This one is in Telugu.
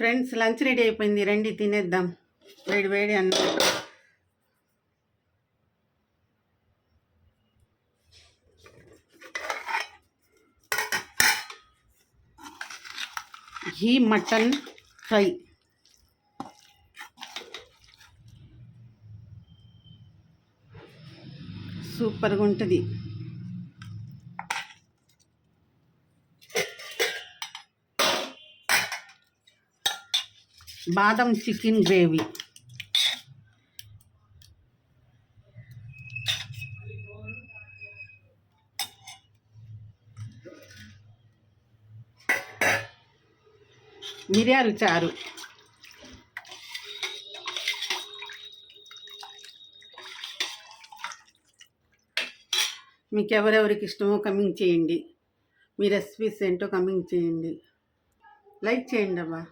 ఫ్రెండ్స్ లంచ్ రెడీ అయిపోయింది. రండి తినేద్దాం. వేడి వేడి అన్నం. Ghee mutton fry. సూపర్గా ఉంటుంది. బాదం చికెన్ గ్రేవీ. మిరియాలు చారు. మీకు ఎవరెవరికి ఇష్టమో కమింగ్ చేయండి. మీ రెసిపీస్ ఏంటో కమింగ్ చేయండి. లైక్ చేయండి అబ్బా